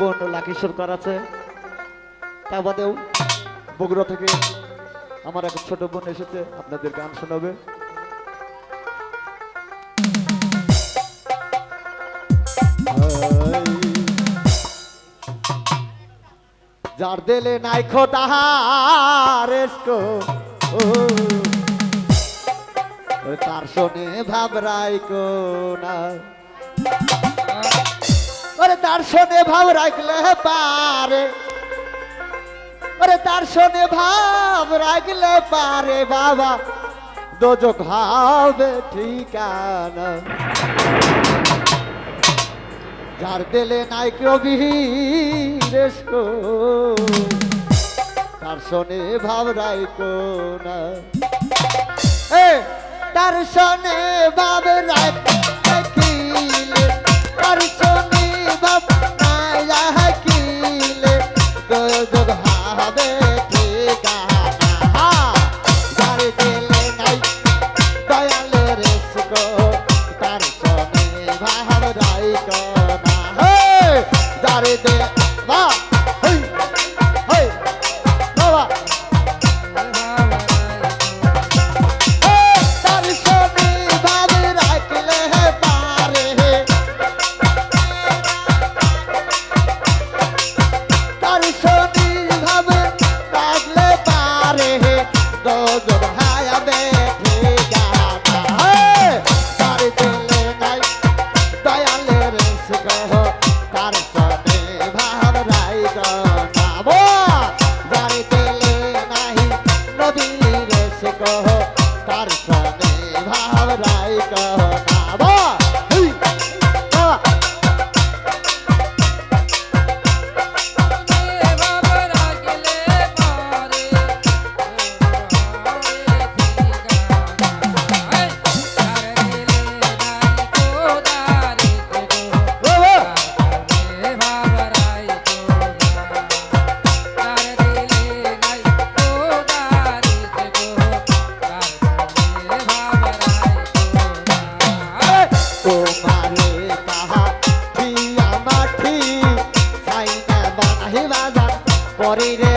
বোন লাকি সরকার আছে। তা বাদেও বগুড়া থেকে আমার এক ছোট বোন এসেছে, আপনাদের গান শোনাবে। যার দেলে নাই খোটা তার শোনে ভাবরাই না। তার ভাব রাখলে পারে। ওরে তার ভাব রাখলে পারে বাবা। দোজো হবে ঠিকানা। যার দিলে নাই কবির তার ভাব রাখো না। এ ভাব রাখ করে দে না পরে রে।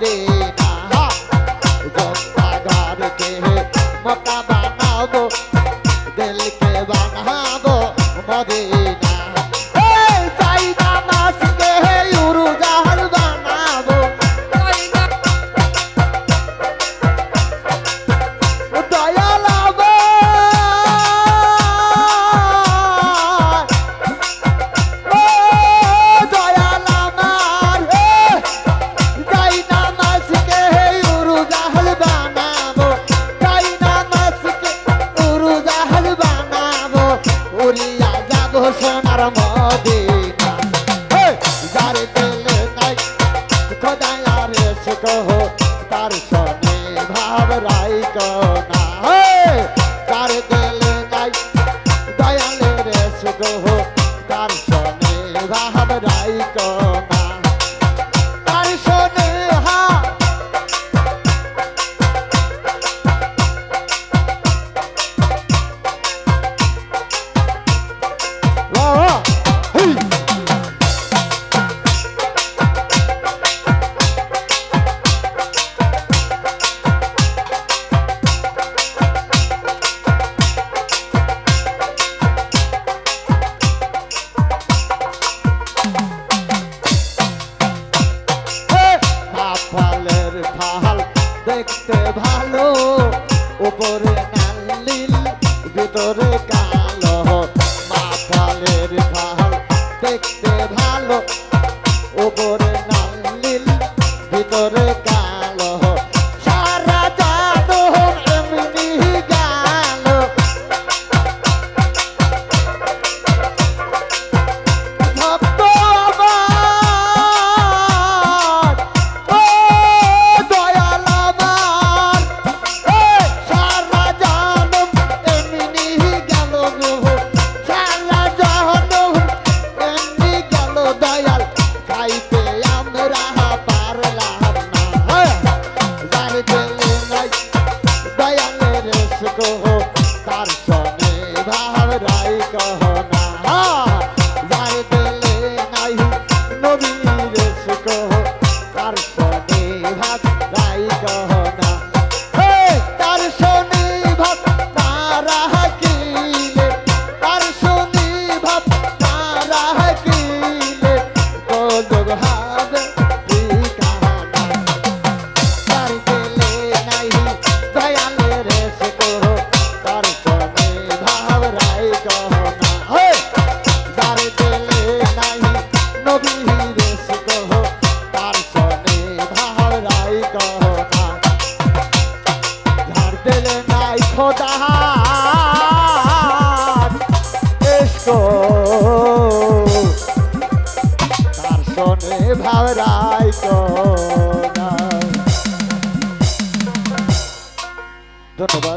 দে সোনার মদে যারে দিলে নাই খোদায় আর সে কহ তার সনে ভাব রাই কনা তার দিলে নাই দয়ালে রে সে কহ তার সনে ভাব রাই কনা ভালো উপরে নীল ভিতরে কালো মাথালের পাহাড় দেখতে ভালো উপরে নীল ভিতরে কালো I'll be ধন্যবাদ।